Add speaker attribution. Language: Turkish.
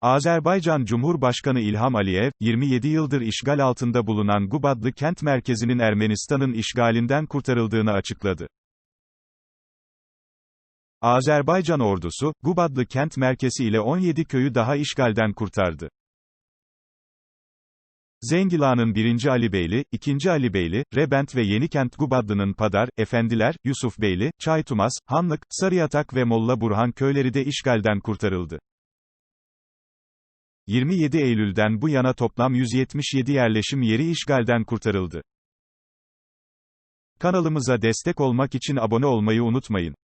Speaker 1: Azerbaycan Cumhurbaşkanı İlham Aliyev, 27 yıldır işgal altında bulunan Gubadlı kent merkezinin Ermenistan'ın işgalinden kurtarıldığını açıkladı. Azerbaycan ordusu, Gubadlı kent merkezi ile 17 köyü daha işgalden kurtardı. Zengila'nın 1. Ali Beyli, 2. Ali Beyli, Rebent ve Yenikent Gubadlı'nın Padar, Efendiler, Yusuf Beyli, Çaytumas, Hanlık, Sarıyatak ve Molla Burhan köyleri de işgalden kurtarıldı. 27 Eylül'den bu yana toplam 177 yerleşim yeri işgalden kurtarıldı. Kanalımıza destek olmak için abone olmayı unutmayın.